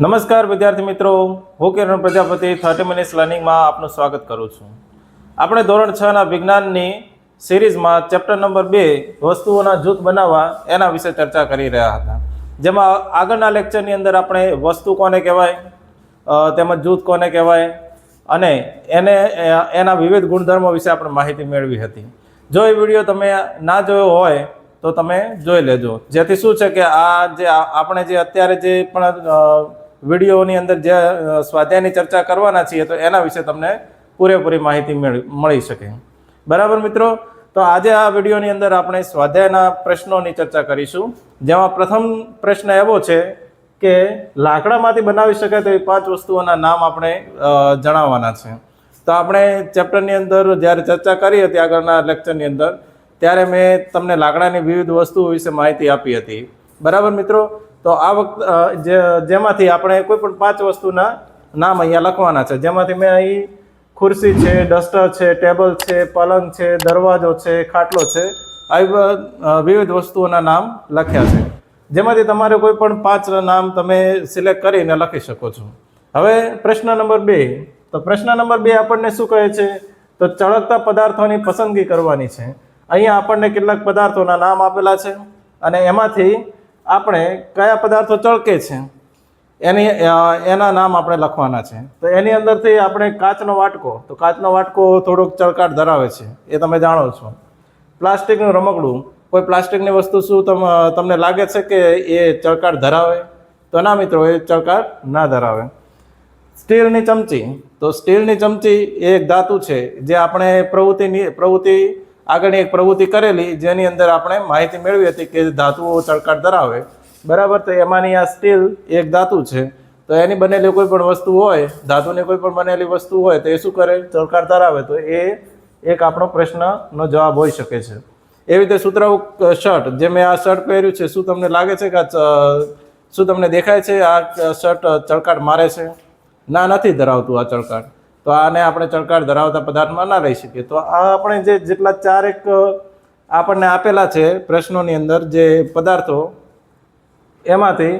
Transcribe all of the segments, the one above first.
નમસ્કાર વિદ્યાર્થી મિત્રો. હું કિરણ પ્રજાપતિ થર્ટી મિનિટ્સ લર્નિંગમાં આપનું સ્વાગત કરું છું. આપણે ધોરણ છ ના વિજ્ઞાનની સિરીઝમાં ચેપ્ટર નંબર બે, વસ્તુઓના જૂથ બનાવવા એના વિશે ચર્ચા કરી રહ્યા હતા. જેમાં આગળના લેક્ચરની અંદર આપણે વસ્તુ કોને કહેવાય તેમજ જૂથ કોને કહેવાય, અને એને એના વિવિધ ગુણધર્મો વિશે આપણે માહિતી મેળવી હતી. જો એ વીડિયો તમે ના જોયો હોય, તો તમે જોઈ લેજો. જેથી શું છે કે આ જે આપણે જે અત્યારે જે પણ વિડીયોની અંદર જે સ્વાધ્યાયની ચર્ચા કરવાના છીએ, તો એના વિશે તમને પૂરેપૂરી માહિતી મળી શકે. બરાબર મિત્રો? તો આજે આ વિડીયોની અંદર આપણે સ્વાધ્યાયના પ્રશ્નોની ચર્ચા કરીશું. જેમાં પ્રથમ પ્રશ્ન એવો છે કે, લાકડામાંથી બનાવી શકાય તેવી પાંચ વસ્તુઓના નામ આપણે જણાવવાના છે. તો આપણે ચેપ્ટરની અંદર જ્યારે ચર્ચા કરી હતી આગળના લેક્ચરની અંદર, ત્યારે મેં તમને લાકડાની વિવિધ વસ્તુઓ વિશે માહિતી આપી હતી. બરાબર મિત્રો? તો આ વખત જેમાંથી આપણે કોઈ પણ પાંચ વસ્તુના નામ અહીંયા લખવાના છે. જેમાંથી મેં અહીં ખુરશી છે, ડસ્ટર છે, ટેબલ છે, પલંગ છે, દરવાજો છે, ખાટલો છે. આવી વિવિધ વસ્તુઓના નામ લખ્યા છે. જેમાંથી તમારે કોઈ પણ પાંચ નામ તમે સિલેક્ટ કરીને લખી શકો છો. હવે પ્રશ્ન નંબર બે. તો પ્રશ્ન નંબર બે આપણને શું કહે છે? તો ચળકતા પદાર્થોની પસંદગી કરવાની છે. અહીંયા આપણને કેટલાક પદાર્થોના નામ આપેલા છે. અને એમાંથી આપણે કયા પદાર્થો ચળકે છે? એની એના નામ આપણે લખવાના છે. તો એની અંદરથી આપણે કાચનો વાટકો, તો કાચનો વાટકો થોડોક ચળકાટ ધરાવે છે. એ તમે જાણો છો. પ્લાસ્ટિકનું રમકડું, કોઈ પ્લાસ્ટિકની વસ્તુ શું તમ, તમને લાગે છે કે એ ચળકાટ ધરાવે? તો ના મિત્રો, એ ચળકાટ ના ધરાવે. સ્ટીલની ચમચી, તો સ્ટીલની ચમચી એ એક ધાતુ છે, જે આપણે પ્રવૃત્તિની, પ્રવૃત્તિ આગળની એક પ્રવૃત્તિ કરેલી, જેની અંદર આપણે માહિતી મેળવી હતી કે ધાતુઓ ચળકાટ ધરાવે. બરાબર? તો એમાંની આ સ્ટીલ એક ધાતુ છે. તો એની બનેલી કોઈ પણ વસ્તુ હોય, ધાતુની કોઈ પણ બનેલી વસ્તુ હોય, તો એ શું કરે? ચળકાટ ધરાવે. તો એ એક આપણો પ્રશ્નનો જવાબ હોઈ શકે છે. એવી રીતે સૂત્ર શર્ટ, જે મેં આ શર્ટ પહેર્યું છે, શું તમને લાગે છે કે આ શું તમને દેખાય છે? આ શર્ટ ચળકાટ મારે છે? ના નથી ધરાવતું આ ચળકાટ તો આને આપણે ચળકાટ ધરાવતા પદાર્થમાં ના લઈ શકીએ. તો આ આપણે જે જેટલા ચારેક આપણને આપેલા છે પ્રશ્નોની અંદર જે પદાર્થો, એમાંથી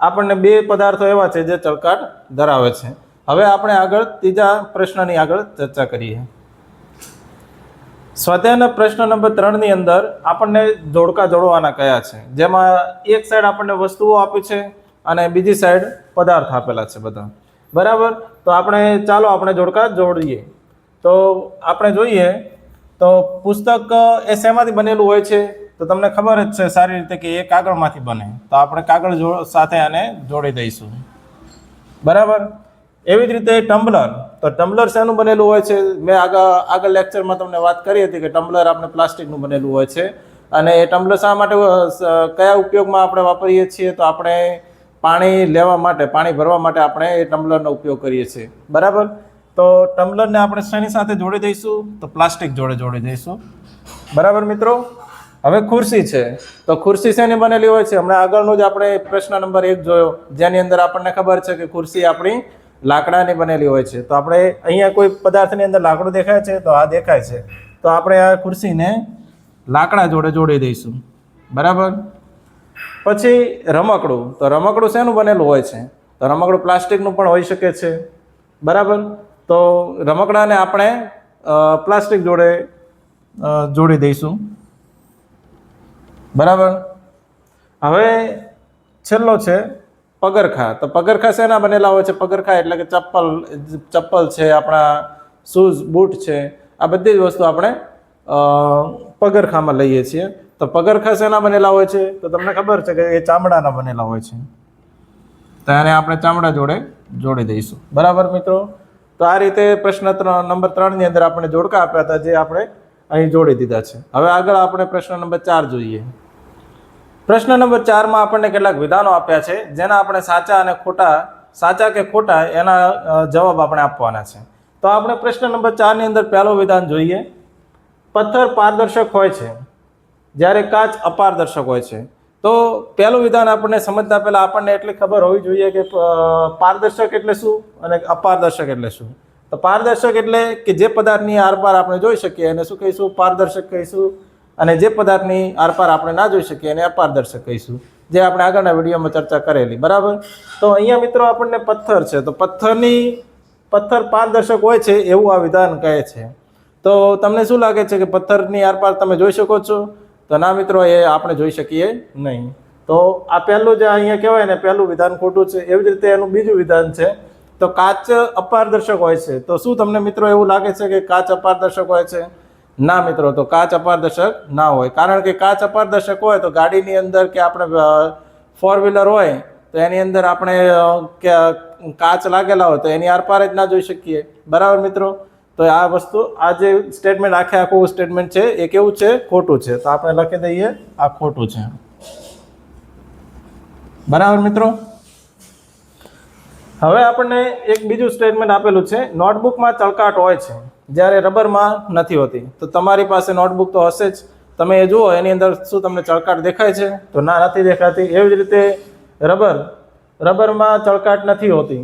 આપણને બે પદાર્થો એવા છે જે ચળકાટ ધરાવે છે. હવે આપણે આગળ ત્રીજા પ્રશ્નની આગળ ચર્ચા કરીએ. સ્વાધ્યાયના પ્રશ્ન નંબર ત્રણની અંદર આપણને જોડકા જોડવાના કયા છે. જેમાં એક સાઈડ આપણને વસ્તુઓ આપી છે અને બીજી સાઈડ પદાર્થ આપેલા છે બધા. બરાબર? તો આપણે ચાલો આપણે જોડકા જોડીએ. તો આપણે જોઈએ, તો પુસ્તક, એ શેમાંથી બનેલું હોય છે? તો તમને ખબર જ છે, સારી રીતે કે એ કાગળમાંથી બને. તો આપણે કાગળ સાથે આને જોડી દઈશું. બરાબર? એવી જ રીતે ટમ્બલર. તો ટમ્બલર શેનું બનેલું હોય છે? મેં આગળ આગળ લેક્ચરમાં તમને વાત કરી હતી કે ટમ્બલર આપણે પ્લાસ્ટિકનું બનેલું હોય છે. અને એ ટમ્બલર શા માટે કયા ઉપયોગમાં આપણે વાપરીએ છીએ? તો આપણે પાણી લેવા માટે, પાણી ભરવા માટે આપણે એ ટમ્બલરનો ઉપયોગ કરીએ છીએ. બરાબર? તો ટમ્બલરને આપણે શેની સાથે જોડી દઈશું, તો પ્લાસ્ટિક જોડે જોડી દઈશું. બરાબર મિત્રો? હવે ખુરશી છે. તો ખુરશી શેની બનેલી હોય છે? હમણાં આગળનું જ આપણે પ્રશ્ન નંબર એક જોયો. જેની અંદર આપણને ખબર છે કે ખુરશી આપણી લાકડાની બનેલી હોય છે. તો આપણે અહીંયા કોઈ પદાર્થની અંદર લાકડું દેખાય છે? તો આ દેખાય છે. તો આપણે આ ખુરશીને લાકડા જોડે જોડી દઈશું. બરાબર? પછી રમકડું. તો રમકડું શેનું બનેલું હોય છે? તો રમકડું પ્લાસ્ટિકનું પણ હોઈ શકે છે. બરાબર? તો રમકડાને આપણે પ્લાસ્ટિક જોડે જોડી દઈશું. બરાબર? હવે છેલ્લો છે પગરખા. તો પગરખા શેના બનેલા હોય છે? પગરખા એટલે કે ચપ્પલ ચપ્પલ છે, આપણા શૂઝ, બૂટ છે. આ બધી જ વસ્તુ આપણે પગરખામાં લઈએ છીએ. તો પગરખા શેના બનેલા હોય છે? તો તમને ખબર છે કે એ ચામડાના બનેલા હોય છે. તો આને આપણે ચામડા જોડે જોડી દઈશું. બરાબર મિત્રો? તો આ રીતે પ્રશ્ન નંબર ત્રણની અંદર આપણે જોડકા આપ્યા હતા જે આપણે અહીં જોડી દીધા છે. હવે આગળ આપણે પ્રશ્ન નંબર ચાર જોઈએ. પ્રશ્ન નંબર ચારમાં આપણને કેટલાક વિધાનો આપ્યા છે, જેના આપણે સાચા અને ખોટા, સાચા કે ખોટા એના જવાબ આપણે આપવાના છે. તો આપણે પ્રશ્ન નંબર ચારની અંદર પહેલો વિધાન જોઈએ. પથ્થર પારદર્શક હોય છે. જ્યારે કાચ અપારદર્શક હોય છે. તો પહેલું વિધાન આપણને સમજતા પહેલાં આપણને એટલી ખબર હોવી જોઈએ કે પારદર્શક એટલે શું અને અપારદર્શક એટલે શું? તો પારદર્શક એટલે કે જે પદાર્થની આરપાર આપણે જોઈ શકીએ એને શું કહીશું? પારદર્શક કહીશું. અને જે પદાર્થની આરપાર આપણે ના જોઈ શકીએ એને અપારદર્શક કહીશું. જે આપણે આગળના વિડીયોમાં ચર્ચા કરેલી. બરાબર? તો અહીંયા મિત્રો આપણને પથ્થર છે. તો પથ્થરની, પથ્થર પારદર્શક હોય છે એવું આ વિધાન કહે છે. તો તમને શું લાગે છે કે પથ્થરની આરપાર તમે જોઈ શકો છો? તો ના મિત્રો એ આપણે જોઈ શકીએ. નહીં. તો આ પહેલું જે અહીંયા કહેવાય ને પહેલું વિધાન ખોટું છે એવી જ રીતે એનું બીજું વિધાન છે. તો કાચ અપારદર્શક હોય છે. તો શું તમને મિત્રો એવું લાગે છે કે કાચ અપારદર્શક હોય છે? ના મિત્રો તો કાચ અપારદર્શક ના હોય. કારણ કે કાચ અપારદર્શક હોય તો ગાડીની અંદર કે આપણે ફોર વ્હીલર હોય તો એની અંદર આપણે કાચ લાગેલા હોય તો એની આરપાર જ ના જોઈ શકીએ. બરાબર મિત્રો? તો આ વસ્તુ, આ જે સ્ટેટમેન્ટ આખે આખું સ્ટેટમેન્ટ છે, એ કેવું છે? ખોટું છે. તો આપણે લખી દઈએ, આ ખોટું છે. બરાબર મિત્રો? હવે આપણને એક બીજું સ્ટેટમેન્ટ આપેલું છે નોટબુકમાં ચળકાટ હોય છે, જ્યારે રબરમાં નથી હોતી. તો તમારી પાસે નોટબુક તો હશે જ. તમે એ જુઓ, એની અંદર શું તમને ચળકાટ દેખાય છે? તો ના, નથી દેખાતી. એવી જ રીતે રબર. રબરમાં ચળકાટ નથી હોતી.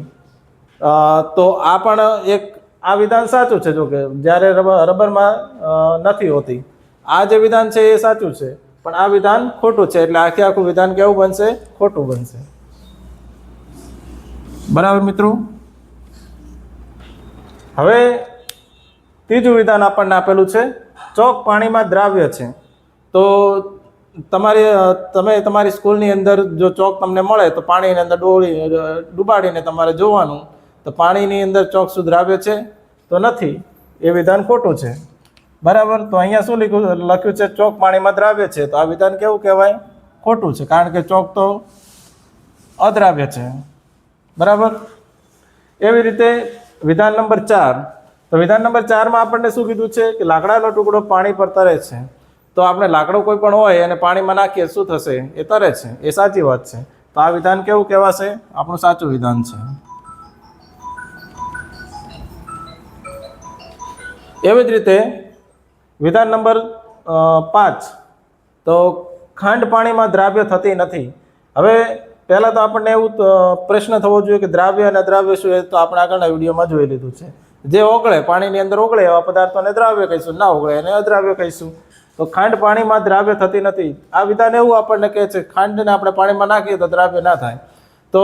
તો આ પણ એક આ વિધાન સાચું છે? જો કે જ્યારે રબર રબરમાં નથી હોતી. આ જે વિધાન છે એ સાચું છે, પણ આ વિધાન ખોટું છે. એટલે આખે આખું વિધાન કેવું બનશે? ખોટું બનશે. બરાબર મિત્રો? હવે ત્રીજું વિધાન આપણને આપેલું છે, ચોક પાણીમાં દ્રાવ્ય છે. તો તમારી તમે તમારી સ્કૂલની અંદર જો ચોક તમને મળે, તો પાણીની અંદર ડોળી ડૂબાડીને તમારે જોવાનું. તો પાણીની અંદર ચોક શું છે. તો નથી, એ વિધાન ખોટું છે. બરાબર? તો અહીંયા શું લખ્યું લખ્યું છે, ચોક પાણીમાં દ્રાવ્ય છે. તો આ વિધાન કેવું કહેવાય? ખોટું છે, કારણ કે ચોક તો અદ્રાવ્ય છે. બરાબર? એવી રીતે વિધાન નંબર ચાર, તો વિધાન નંબર ચારમાં આપણને શું કીધું છે કે લાકડાનો ટુકડો પાણી પર તરે છે. તો આપણે લાકડો કોઈ પણ હોય અને પાણીમાં નાખીએ, શું થશે? એ તરે છે. એ સાચી વાત છે. તો આ વિધાન કેવું કહેવાશે? આપણું સાચું વિધાન છે. એવી જ રીતે વિધાન નંબર પાંચ. તો ખાંડ પાણીમાં દ્રાવ્ય થતી નથી. હવે પહેલાં તો આપણને એવું પ્રશ્ન થવો જોઈએ કે દ્રાવ્ય અને દ્રાવ્ય શું એ તો આપણે આગળના વિડીયોમાં જોઈ લીધું છે. જે ઓગળે, પાણીની અંદર ઓગળે એવા પદાર્થોને દ્રાવ્ય કહીશું, ના ઓગળે એને અદ્રાવ્ય કહીશું. તો ખાંડ પાણીમાં દ્રાવ્ય થતી નથી. આ વિધાન એવું આપણને કહે છે, ખાંડને આપણે પાણીમાં નાખીએ તો દ્રાવ્ય ના થાય. તો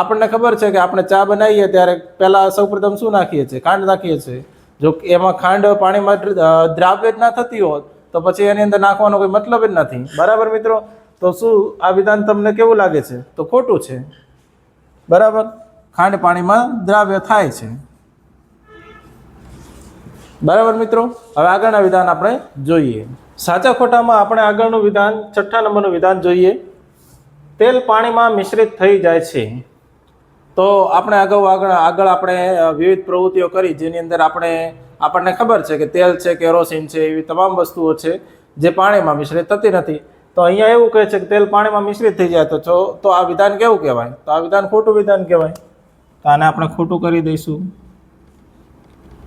આપણને ખબર છે કે આપણે ચા બનાવીએ ત્યારે પહેલાં સૌપ્રથમ શું નાખીએ છીએ? ખાંડ નાખીએ છીએ. જો એમાં ખાંડ પાણીમાં દ્રાવ્ય જ ના થતી હોત, તો પછી એની અંદર નાખવાનો કોઈ મતલબ જ નથી. બરાબર મિત્રો? તો શું આ વિધાન તમને કેવું લાગે છે? તો ખોટું છે. બરાબર? ખાંડ પાણીમાં દ્રાવ્ય થાય છે. બરાબર મિત્રો? હવે આગળના વિધાન આપણે જોઈએ. સાચા ખોટામાં આપણે આગળનું વિધાન, છઠ્ઠા નંબરનું વિધાન જોઈએ. તેલ પાણીમાં મિશ્રિત થઈ જાય છે. તો આપણે અગાઉ આગળ આગળ આપણે વિવિધ પ્રવૃત્તિઓ કરી, જેની અંદર આપણે, આપણને ખબર છે કે તેલ છે કેરોસીન છે, એવી તમામ વસ્તુઓ છે, જે પાણીમાં મિશ્રિત થતી નથી. તો અહીંયા એવું કહે છે કે તેલ પાણીમાં મિશ્રિત થઈ જાય તો તો આ વિધાન કેવું કહેવાય? તો આ વિધાન ખોટું વિધાન કહેવાય. તો આને આપણે ખોટું કરી દઈશું.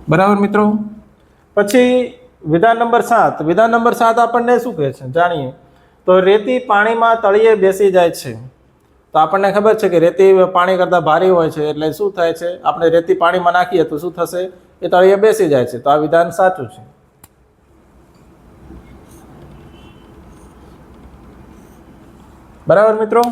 બરાબર મિત્રો? પછી વિધાન નંબર સાત. વિધાન નંબર સાત આપણને શું કહે છે? જાણીએ. તો રેતી પાણીમાં તળિયે બેસી જાય છે. તો આપણને ખબર છે કે રેતી પાણી કરતાં ભારે હોય છે, એટલે શું થાય છે? આપણે રેતી પાણીમાં નાખીએ તો શું થશે? એ તળિયે બેસી જાય છે, તો આ વિધાન સાચું છે. બરાબર મિત્રો?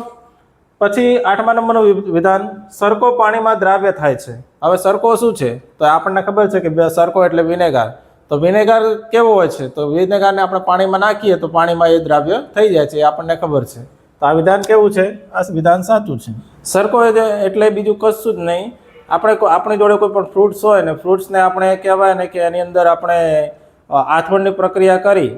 પછી આઠમા નંબરનું વિધાન સરકો પાણીમાં દ્રાવ્ય થાય છે. હવે સરકો શું છે? તો આપણને ખબર છે કે સરકો એટલે વિનેગાર. તો વિનેગાર કેવો હોય છે? તો વિનેગારને આપણે પાણીમાં નાખીએ તો પાણીમાં એ દ્રાવ્ય થઈ જાય છે, એ આપણને ખબર છે. તો આ વિધાન કેવું છે? આ વિધાન સાચું છે. સરકો એ એટલે બીજું કશું જ નહીં. આપણે આપણી જોડે કોઈ પણ ફ્રૂટ્સ હોય ને ફ્રૂટ્સને આપણે કહેવાય ને કે એની અંદર આપણે આથવણની પ્રક્રિયા કરી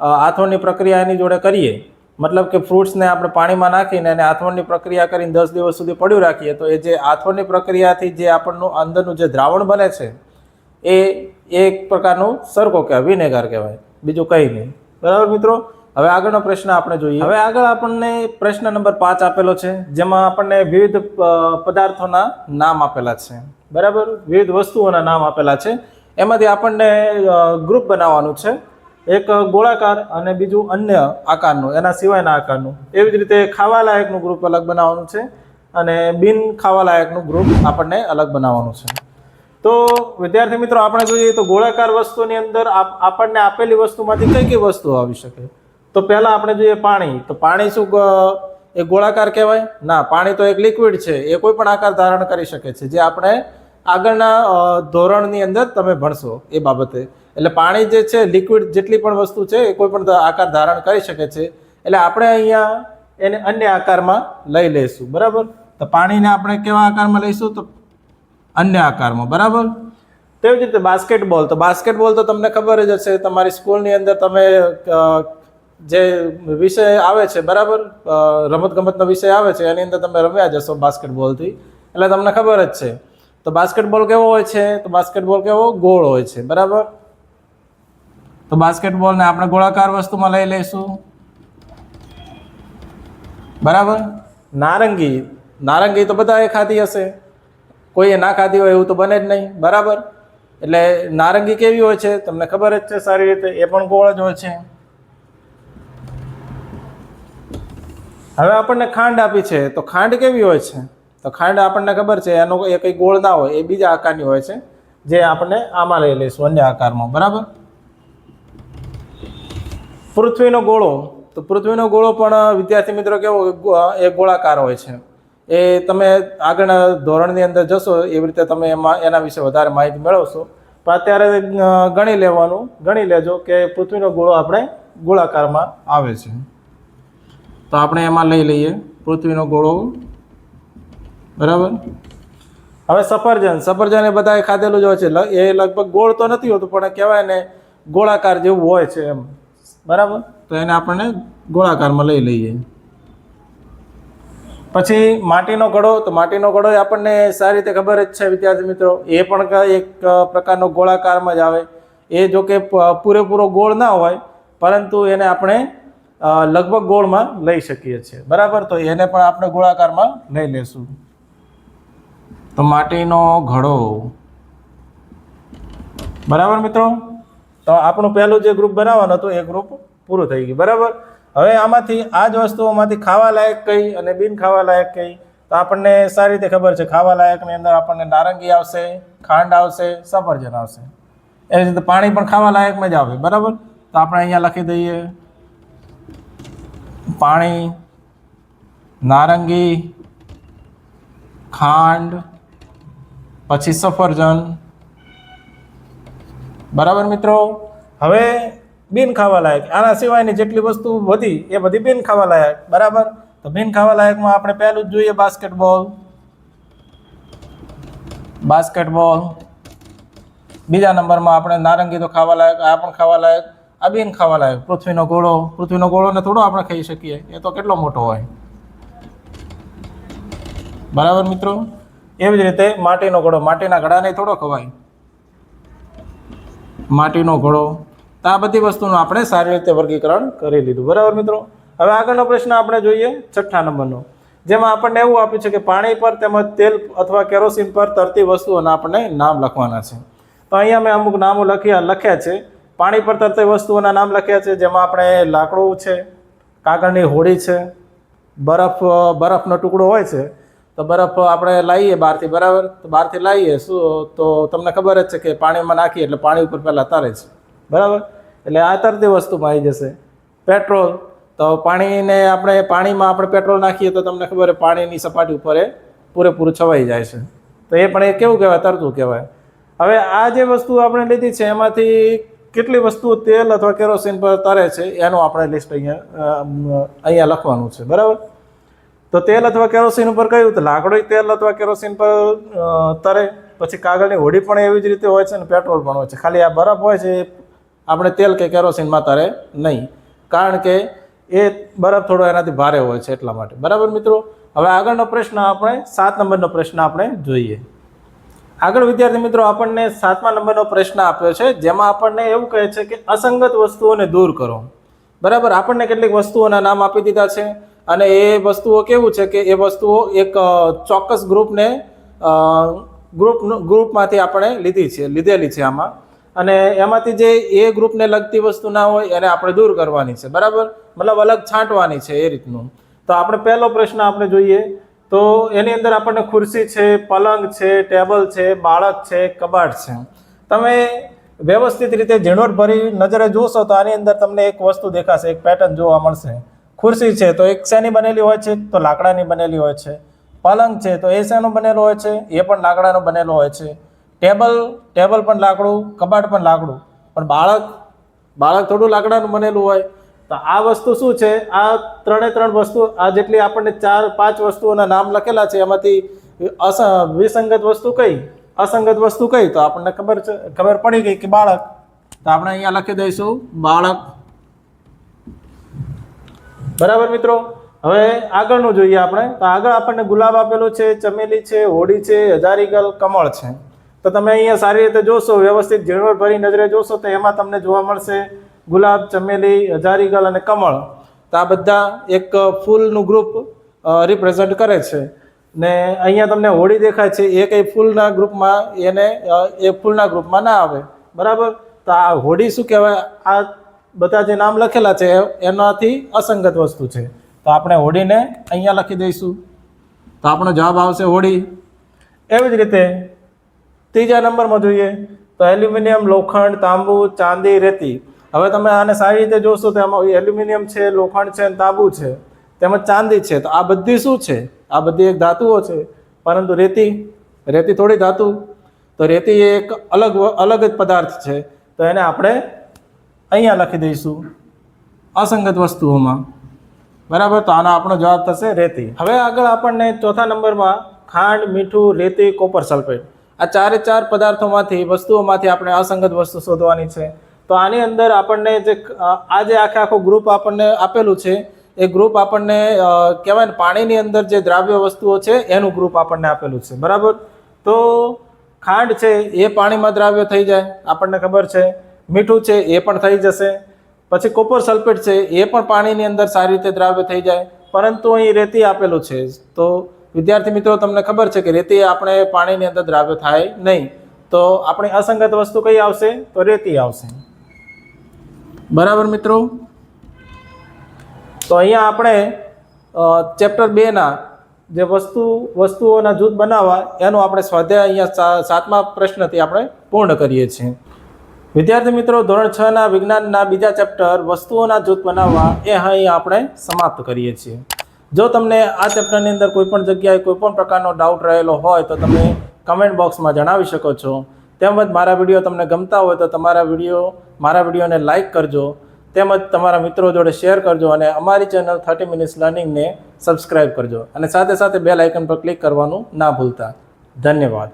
આથવણની પ્રક્રિયા એની જોડે કરીએ. મતલબ કે ફ્રૂટ્સને આપણે પાણીમાં નાખીને એને આથવણની પ્રક્રિયા કરીને દસ દિવસ સુધી પડ્યું રાખીએ, તો એ જે આથવણની પ્રક્રિયાથી જે આપણનું અંદરનું જે દ્રાવણ બને છે, એ એક પ્રકારનું સરકો કહેવાય, વિનેગાર કહેવાય. બીજું કંઈ નહીં. બરાબર મિત્રો? હવે આગળનો પ્રશ્ન આપણે જોઈએ. હવે આગળ આપણને પ્રશ્ન નંબર પાંચ આપેલો છે, જેમાં આપણને વિવિધ પદાર્થોના નામ આપેલા છે. બરાબર? વિવિધ વસ્તુઓના નામ આપેલા છે. એમાંથી આપણને ગ્રુપ બનાવવાનું છે. એક ગોળાકાર અને બીજું અન્ય આકારનું, એના સિવાયના આકારનું. એવી જ રીતે ખાવા લાયકનું ગ્રુપ અલગ બનાવવાનું છે અને બિન ખાવા લાયકનું ગ્રુપ આપણને અલગ બનાવવાનું છે. તો વિદ્યાર્થી મિત્રો, આપણે જોઈએ તો ગોળાકાર વસ્તુની અંદર આપ- આપણને આપેલી વસ્તુમાંથી કઈ કઈ વસ્તુઓ આવી શકે? તો પહેલા આપણે જોઈએ પાણી. તો પાણી શું એ ગોળાકાર કહેવાય? ના, પાણી તો એક લિક્વિડ છે. એ કોઈ પણ આકાર ધારણ કરી શકે છે. જે આપણે આગળના ધોરણની અંદર તમે ભણશો એ બાબતે. એટલે પાણી જે છે લિક્વિડ જેટલી પણ વસ્તુ છે, એ કોઈ પણ આકાર ધારણ કરી શકે છે. એટલે આપણે અહીંયા એને અન્ય આકારમાં લઈ લઈશું. બરાબર? તો પાણીને આપણે કેવા આકારમાં લઈશું? તો અન્ય આકારમાં. બરાબર? તેવી જ રીતે બાસ્કેટબોલ. તો બાસ્કેટબોલ તો તમને ખબર જ હશે. તમારી સ્કૂલની અંદર તમે જે વિષય આવે છે, બરાબર? રમત ગમતનો વિષય આવે છે, એની અંદર તમે રમ્યા જશો બાસ્કેટબોલથી એટલે તમને ખબર જ છે. તો બાસ્કેટબોલ કેવો હોય છે? તો બાસ્કેટબોલ કેવો? ગોળ હોય છે, બરાબર? તો બાસ્કેટબોલને આપણે ગોળાકાર વસ્તુમાં લઈ લઈશું. બરાબર? નારંગી. નારંગી તો બધાએ ખાધી હશે. કોઈએ ના ખાધી હોય એવું તો બને જ નહીં, બરાબર? એટલે નારંગી કેવી હોય છે? તમને ખબર જ છે સારી રીતે. એ પણ ગોળ જ હોય છે. હવે આપણને ખાંડ આપી છે, તો ખાંડ કેવી હોય છે? તો ખાંડ આપણને ખબર છે, એનો એ કંઈ ગોળ ના હોય, એ બીજા આકારની હોય છે, જે આપણે આમાં લઈ લઈશું અન્ય આકારમાં, બરાબર? પૃથ્વીનો ગોળો, તો પૃથ્વીનો ગોળો પણ વિદ્યાર્થી મિત્રો કેવો, એ ગોળાકાર હોય છે. એ તમે આગળના ધોરણની અંદર જશો, એવી રીતે તમે એમાં, એના વિશે વધારે માહિતી મેળવશો. પણ અત્યારે ગણી લેવાનું, ગણી લેજો કે પૃથ્વીનો ગોળો આપણે ગોળાકારમાં આવે છે. તો આપણે એમાં લઈ લઈએ પૃથ્વીનો ગોળો. બરાબર? હવે સફરજન. સફરજન એ બધાએ ખાધેલું જ હોય છે. એ લગભગ ગોળ તો નથી હોતું, પણ કહેવાય ને ગોળાકાર જેવું હોય છે એમ. બરાબર? તો એને આપણને ગોળાકારમાં લઈ લઈએ. પછી માટીનો ઘડો તો માટીનો ઘડો આપણને સારી રીતે ખબર જ છે, વિદ્યાર્થી મિત્રો. એ પણ એક પ્રકારનો ગોળાકારમાં જ આવે. એ જો કે પૂરેપૂરો ગોળ ના હોય, પરંતુ એને આપણે લગભગ ગોળમાં લઈ શકીએ છીએ. બરાબર? તો એને પણ આપણે ગોળાકારમાં લઈ લેશું. તો માટીનો ઘડો. બરાબર મિત્રો? તો આપણું પહેલું જે ગ્રુપ બનાવવાનું હતું, એ ગ્રુપ પૂરું થઈ ગયું. બરાબર? હવે આમાંથી આ જ વસ્તુઓમાંથી ખાવા લાયક કઈ અને બિન ખાવા લાયક કઈ? તો આપણને સારી રીતે ખબર છે ખાવા લાયકની અંદર આપણને નારંગી આવશે, ખાંડ આવશે, સફરજન આવશે. એ રીતે પાણી પણ ખાવા લાયકમાં જ આવે. બરાબર? તો આપણે અહીંયા લખી દઈએ. પાણી, નારંગી, ખાંડ, પછી સફરજન. બરાબર મિત્રો? હવે બિન ખાવા લાયક. આના સિવાયની જેટલી વસ્તુ વધી, એ બધી બિન ખાવા લાયક. બરાબર? તો બિન ખાવા લાયકમાં આપણે પહેલું જ જોઈએ બાસ્કેટબોલ. બાસ્કેટબોલ. બીજા નંબરમાં આપણે નારંગી તો ખાવા લાયક, આ પણ ખાવા લાયક. આ બેન ખાવા લાયક. પૃથ્વીનો ગોળો, પૃથ્વીનો ગોળોને થોડો આપણે ખાઈ શકીએ. એ તો કેટલો મોટો હોય. બરાબર મિત્રો? એવી જ રીતે માટીનો ઘડો માટીના ઘડાને થોડો ખવાય. માટીનો ઘોળો તો આ બધી વસ્તુનું આપણે સારી રીતે વર્ગીકરણ કરી લીધું. બરાબર મિત્રો? હવે આગળનો પ્રશ્ન આપણે જોઈએ છઠ્ઠા નંબરનો. જેમાં આપણને એવું આપ્યું છે કે પાણી પર તેમજ તેલ અથવા કેરોસીન પર તરતી વસ્તુઓના આપણને નામ લખવાના છે. તો અહીંયા મેં અમુક નામો લખ્યા લખ્યા છે. પાણી પર તરતી વસ્તુઓના નામ લખ્યા છે, જેમાં આપણે લાકડું છે, કાગળની હોડી છે, બરફ, બરફનો ટુકડો હોય છે, તો બરફ આપણે લાવીએ બહારથી, બરાબર? તો બહારથી લાવીએ શું? તો તમને ખબર જ છે કે પાણીમાં નાખીએ એટલે પાણી ઉપર પહેલાં તરે છે, બરાબર? એટલે આ તરતી વસ્તુમાં આવી જશે. પેટ્રોલ, તો પાણીને આપણે, પાણીમાં આપણે પેટ્રોલ નાખીએ તો તમને ખબર પાણીની સપાટી ઉપર એ પૂરેપૂરું છવાઈ જાય છે. તો એ પણ એ કેવું કહેવાય? તરતું કહેવાય. હવે આ જે વસ્તુ આપણે લીધી છે, એમાંથી કેટલી વસ્તુઓ તેલ અથવા કેરોસીન પર તરે છે, એનું આપણે લિસ્ટ અહીંયા અહીંયા લખવાનું છે, બરાબર? તો તેલ અથવા કેરોસીન ઉપર કહ્યું તો લાકડું તેલ અથવા કેરોસીન પર તરે. પછી કાગળની હોડી પણ એવી જ રીતે હોય છે અને પેટ્રોલ પણ હોય છે. ખાલી આ બરફ હોય છે આપણે તેલ કે કેરોસીનમાં તરે નહીં. કારણ કે એ બરફ થોડો એનાથી ભારે હોય છે એટલા માટે. બરાબર મિત્રો? હવે આગળનો પ્રશ્ન આપણે, સાત નંબરનો પ્રશ્ન આપણે જોઈએ. આગળ વિદ્યાર્થી મિત્રો, આપણને સાતમા નંબરનો પ્રશ્ન આપ્યો છે, જેમાં આપણને એવું કહે છે કે અસંગત વસ્તુઓને દૂર કરો. બરાબર? આપણને કેટલીક વસ્તુઓના નામ આપી દીધા છે અને એ વસ્તુઓ કેવું છે કે એ વસ્તુઓ એક ચોક્કસ ગ્રુપને ગ્રુપ, ગ્રુપમાંથી આપણે લીધી છે, લીધેલી છે આમાં. અને એમાંથી જે એ ગ્રુપને લગતી વસ્તુ ના હોય, એને આપણે દૂર કરવાની છે. બરાબર? મતલબ અલગ છાંટવાની છે એ રીતનું. તો આપણે પહેલો પ્રશ્ન આપણે જોઈએ. તો એની અંદર આપણને ખુરશી છે, પલંગ છે, ટેબલ છે, બાળક છે, કબાટ છે. તમે વ્યવસ્થિત રીતે ઝીણવટ ભરી નજરે જોશો તો આની અંદર તમને એક વસ્તુ દેખાશે, એક પેટર્ન જોવા મળશે. ખુરશી છે તો એક શેની બનેલી હોય છે? તો લાકડાની બનેલી હોય છે. પલંગ છે તો એ શેનું બનેલું હોય છે? એ પણ લાકડાનું બનેલું હોય છે. ટેબલ ટેબલ પણ લાકડું, કબાટ પણ લાકડું. પણ બાળક બાળક થોડું લાકડાનું બનેલું હોય. તો આ વસ્તુ શું છે? આ ત્રણે ત્રણ વસ્તુ, આ જેટલી આપણને ચાર, પાંચ વસ્તુઓના નામ લખેલા છે, એમાંથી અસ, વિસંગત વસ્તુ કઈ? અસંગત વસ્તુ કઈ? તો આપણને ખબર છે, ખબર પડી ગઈ કે બાળક. તો આપણે અહીંયા લખી દઈશું, બાળક. બરાબર મિત્રો? હવે આગળનું જોઈએ આપણે. તો આગળ આપણને ગુલાબ આપેલું છે, ચમેલી છે હોડી છે, હજારીગલ, કમળ છે. તો તમે અહીંયા સારી રીતે જોશો, વ્યવસ્થિત ઝીણવટ ભરી નજરે જોશો તો એમાં તમને જોવા મળશે ગુલાબ, ચમેલી, હજારીગલ અને કમળ, તો આ બધા એક ફૂલનું ગ્રુપ રિપ્રેઝન્ટ કરે છે. ને અહીંયા તમને હોડી દેખાય છે, એ કંઈ ફૂલના ગ્રુપમાં એને એ ફૂલના ગ્રુપમાં ના આવે. બરાબર? તો આ હોડી શું કહેવાય? આ બધા જે નામ લખેલા છે એનાથી અસંગત વસ્તુ છે. તો આપણે હોડીને અહીંયા લખી દઈશું. તો આપણો જવાબ આવશે હોળી. એવી જ રીતે ત્રીજા નંબરમાં જોઈએ તો એલ્યુમિનિયમ, લોખંડ, તાંબુ, ચાંદી, રેતી. હવે તમે આને સારી રીતે જોશો તો એમાં એલ્યુમિનિયમ છે, લોખંડ છે તાંબુ છે. તેમજ ચાંદી છે. તો આ બધી શું છે? આ બધી એક ધાતુઓ છે. પરંતુ રેતી રેતી થોડી ધાતુ. તો રેતી એ એક અલગ અલગ જ પદાર્થ છે. તો એને આપણે અહીંયા લખી દઈશું. અસંગત વસ્તુઓમાં. બરાબર? તો આનો આપણો જવાબ થશે રેતી. હવે આગળ આપણને ચોથા નંબરમાં ખાંડ, મીઠું, રેતી, કોપર સલ્ફેટ. આ ચારે ચાર પદાર્થોમાંથી, વસ્તુઓમાંથી આપણે અસંગત વસ્તુ શોધવાની છે. તો આની અંદર આપણને જે આ જે આખે આખો ગ્રુપ આપણને આપેલું છે, એ ગ્રુપ આપણને કહેવાય ને પાણીની અંદર જે દ્રાવ્ય વસ્તુઓ છે, એનું ગ્રુપ આપણને આપેલું છે. બરાબર? તો ખાંડ છે, એ પાણીમાં દ્રાવ્ય થઈ જાય, આપણને ખબર છે. મીઠું છે, એ પણ થઈ જશે. પછી કોપર સલ્ફેટ છે, એ પણ પાણીની અંદર સારી રીતે દ્રાવ્ય થઈ જાય. પરંતુ અહીં રેતી આપેલું છે. તો વિદ્યાર્થી મિત્રો, તમને ખબર છે કે રેતી આપણે પાણીની અંદર દ્રાવ્ય થાય નહીં. તો આપણી અસંગત વસ્તુ કઈ આવશે? તો રેતી આવશે. બરાબર મિત્રો? તો અહીંયા આપણે ચેપ્ટર બેના જે વસ્તુ, વસ્તુઓના જૂથ બનાવવા, એનું આપણે સ્વાધ્યાય અહીંયા સાતમા પ્રશ્નથી આપણે પૂર્ણ કરીએ છીએ. વિદ્યાર્થી મિત્રો, ધોરણ છ ના વિજ્ઞાનના બીજા ચેપ્ટર વસ્તુઓના જૂથ બનાવવા, એ અહીં આપણે સમાપ્ત કરીએ છીએ. જો તમને આ ચેપ્ટરની અંદર કોઈપણ જગ્યાએ કોઈપણ પ્રકારનો ડાઉટ રહેલો હોય, તો તમે કમેન્ટ બોક્સમાં જણાવી શકો છો. તેમજ મારા વીડિયો તમને ગમતા હોય તો તમારા વીડિયો, મારા વિડીયોને લાઇક કરજો. તેમજ તમારા મિત્રો જોડે શેર કરજો અને અમારી ચેનલ થર્ટી મિનિટ્સ લર્નિંગને સબસ્ક્રાઈબ કરજો. અને સાથે સાથે બેલ આઇકન પર ક્લિક કરવાનું ના ભૂલતા. ધન્યવાદ.